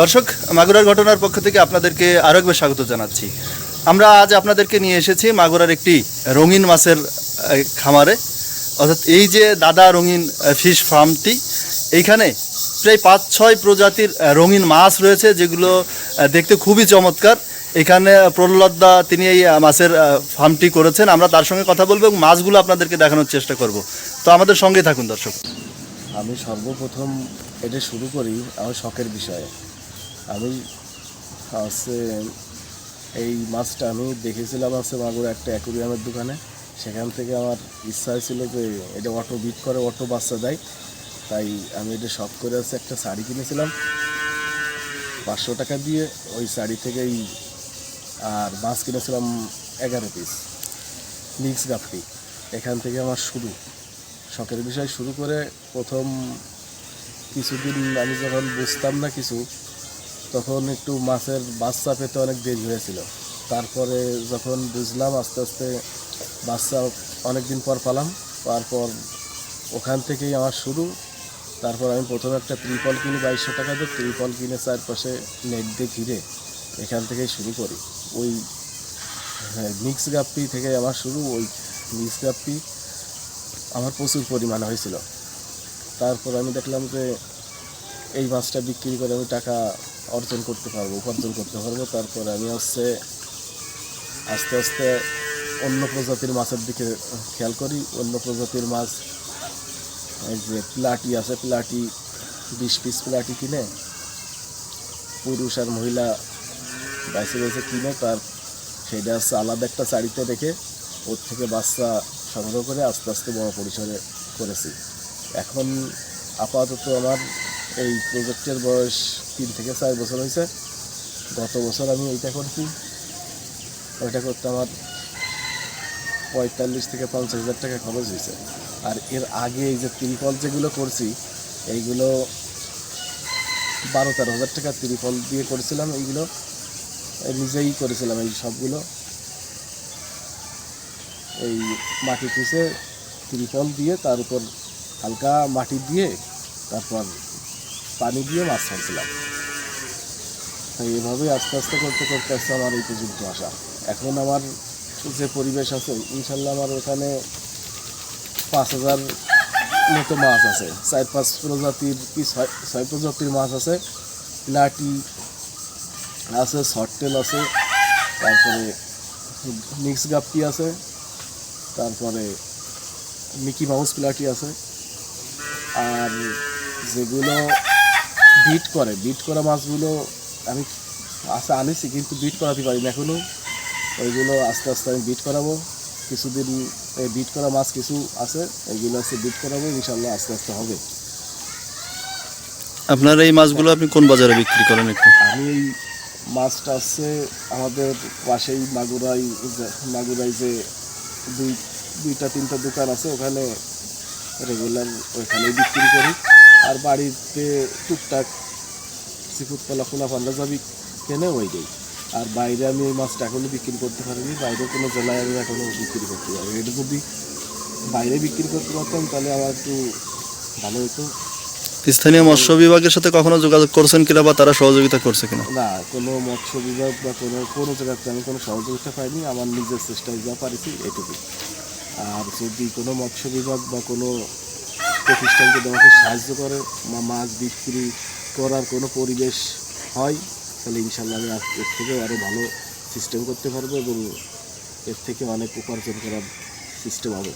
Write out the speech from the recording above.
দর্শক, মাগুরার ঘটনার পক্ষ থেকে আপনাদেরকে আরও একবার স্বাগত জানাচ্ছি। আমরা আজ আপনাদেরকে নিয়ে এসেছি মাগুরার একটি রঙিন মাছের খামারে। অর্থাৎ এই যে দাদা রঙিন ফিশ ফার্মটি, এইখানে প্রায় পাঁচ ছয় প্রজাতির রঙিন মাছ রয়েছে, যেগুলো দেখতে খুবই চমৎকার। এখানে প্রহ্লাদদা তিনি এই মাছের ফার্মটি করেছেন। আমরা তার সঙ্গে কথা বলব এবং মাছগুলো আপনাদেরকে দেখানোর চেষ্টা করব। তো আমাদের সঙ্গে থাকুন দর্শক। আমি সর্বপ্রথম এটা শুরু করি আমার শখের বিষয়ে। আমি হচ্ছে এই মাছটা আমি দেখেছিলাম হচ্ছে মাগুর একটা অ্যাকুরিয়ামের দোকানে। সেখান থেকে আমার ইচ্ছা হয়েছিল যে এটা অটো বিট করে অটো বাচ্চা দেয়। তাই আমি এটা শখ করে হচ্ছে একটা শাড়ি কিনেছিলাম। পাঁচশো টাকা দিয়ে ওই শাড়ি থেকেই আর মাছ কিনেছিলাম এগারো পিস মিক্স গাপটি এখান থেকে আমার শুরু। শখের বিষয় শুরু করে প্রথম কিছুদিন আমি যখন বুঝতাম না কিছু তখন একটু মাছের বাচ্চা পেতে অনেক দেরি হয়েছিল। তারপরে যখন বুঝলাম আস্তে আস্তে বাচ্চা অনেক দিন পর পালাম, তারপর ওখান থেকেই আমার শুরু। তারপর আমি প্রথমে একটা ত্রিপল কিনি, বাইশশো টাকা দিয়ে ত্রিপল কিনে চারপাশে নেট দিয়ে ঘিরে এখান থেকেই শুরু করি। ওই মিক্স গাপ্পি থেকে আমার শুরু, ওই মিক্স গাপ্পি আমার প্রচুর পরিমাণে হয়েছিল। তারপর আমি দেখলাম যে এই মাছটা বিক্রি করে আমি টাকা অর্জন করতে পারব, উপার্জন করতে পারব। তারপর আমি হচ্ছে আস্তে আস্তে অন্য প্রজাতির মাছের দিকে খেয়াল করি। অন্য প্রজাতির মাছ, এই যে প্লাটি আছে, প্লাটি বিশ পিস প্লাটি কিনে, পুরুষ আর মহিলা বাইসে বাইসে কিনে, তার সেটা হচ্ছে আলাদা একটা চারিতে রেখে ওর থেকে বাচ্চা সংগ্রহ করে আস্তে আস্তে বড় পরিসরে করেছি। এখন আপাতত আমার এই প্রজেক্টের বয়স তিন থেকে চার বছর হয়েছে। গত বছর আমি এইটা করছি। ওইটা করতে আমার পঁয়তাল্লিশ থেকে পঞ্চাশ হাজার টাকা খরচ হয়েছে। আর এর আগে এই যে ত্রিপল যেগুলো করছি, এইগুলো বারো তেরো হাজার টাকা ত্রিপল দিয়ে করেছিলাম এইগুলো। নিজেই করেছিলাম এই সবগুলো। এই মাটি খুঁজে ত্রিপল দিয়ে, তার উপর হালকা মাটি দিয়ে, তারপর পানি দিয়ে মাছ ছাড়ছিলাম তাই এভাবে আস্তে আস্তে করতে করতে আসতে আমার এই পর্যন্ত আসা। এখন আমার যে পরিবেশ আছে, ইনশাল্লাহ আমার ওখানে পাঁচ হাজার মতো মাছ আছে। চার পাঁচ প্রজাতির কি ছয় ছয় প্রজাতির মাছ আছে? লাটি আছে শর্টেল আছে, তারপরে মিক্স গাপ্পি আছে, তারপরে মিকি মাউস প্লাটি আছে। আর যেগুলো বিট করে বিট করা মাছগুলো আমি আছে আনিছি কিন্তু বিট করাতে পারি না এখনও ওইগুলো আস্তে আস্তে আমি বিট করাবো। কিছুদিন এই বিট করা মাছ কিছু আছে এইগুলো আছে বিট করাবো ইনশাল্লাহ আস্তে আস্তে হবে। আপনার এই মাছগুলো আপনি কোন বাজারে বিক্রি করেন একটু? আমি এই মাছটা হচ্ছে আমাদের পাশেই মাগুরাই মাগুরাই যে দুই দুইটা তিনটা দোকান আছে ওখানে রেগুলার ওইখানেই বিক্রি করি। আর বাড়িতে টুকটাক সিফুড কলা খোলা পান্ডা যাবি কেনে ওই দেই? আর বাইরে আমি এই মাছটা এখনও বিক্রি করতে পারিনি বাইরে কোনো জেলায় আমি এখনও বিক্রি করতে পারি এটা যদি বাইরে বিক্রি করতে পারতাম তাহলে আমার একটু ভালো হতো স্থানীয় মৎস্য বিভাগের সাথে কখনো যোগাযোগ করছেন কিনা বা তারা সহযোগিতা করছে কিনা? না কোনো মৎস্য বিভাগ বা কোনো কোনো জায়গাতে আমি কোনো সহযোগিতা পাইনি আমার নিজের চেষ্টায় যা পারিছি এটুকু আর যদি কোনো মৎস্য বিভাগ বা কোনো প্রতিষ্ঠান যদি আমাকে সাহায্য করে বা মাছ বিক্রি করার কোনো পরিবেশ হয়, তাহলে ইনশাল্লাহ আমি এর থেকে আরও ভালো সিস্টেম করতে পারব এবং এর থেকে অনেক উপার্জন করার সিস্টেম হবে।